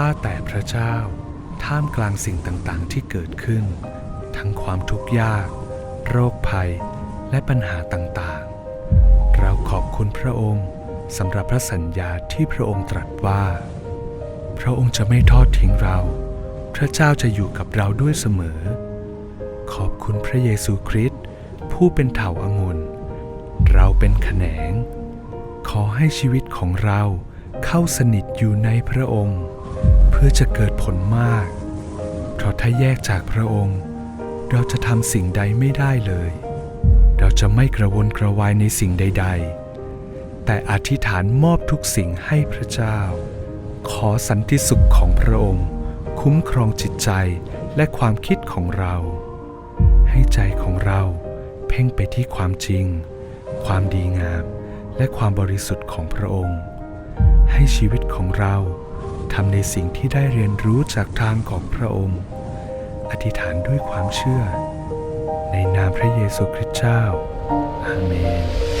ข้าแต่พระเจ้า ท่ามกลางสิ่งต่างๆ ที่เกิดขึ้น ทั้งความทุกข์ยาก โรคภัย และปัญหาต่างๆ เราขอบคุณพระองค์สำหรับพระสัญญาที่พระองค์ตรัสว่า พระองค์จะไม่ทอดทิ้งเรา พระเจ้าจะอยู่กับเราด้วยเสมอ ขอบคุณพระเยซูคริสต์ผู้เป็นเถาอางุ่นเราเป็นแขนง ขอให้ชีวิตของเราเข้าสนิทอยู่ในพระองค์ พื่อจะเกิดผลมาก เพราะถ้าแยกจากพระองค์ เราจะทำสิ่งใดไม่ได้เลย เราจะไม่กระวนกระวายในสิ่งใด ๆ แต่อธิษฐานมอบทุกสิ่งให้พระเจ้า ขอสันติสุขของพระองค์ คุ้มครองจิตใจและความคิดของเรา ให้ใจของเราเพ่งไปที่ความจริง ความดีงาม และความบริสุทธิ์ของพระองค์ ให้ชีวิตของเรา ทำในสิ่งที่ได้เรียนรู้จากทางของพระองค์ อธิษฐานด้วยความเชื่อ ในนามพระเยซูคริสต์เจ้า อาเมน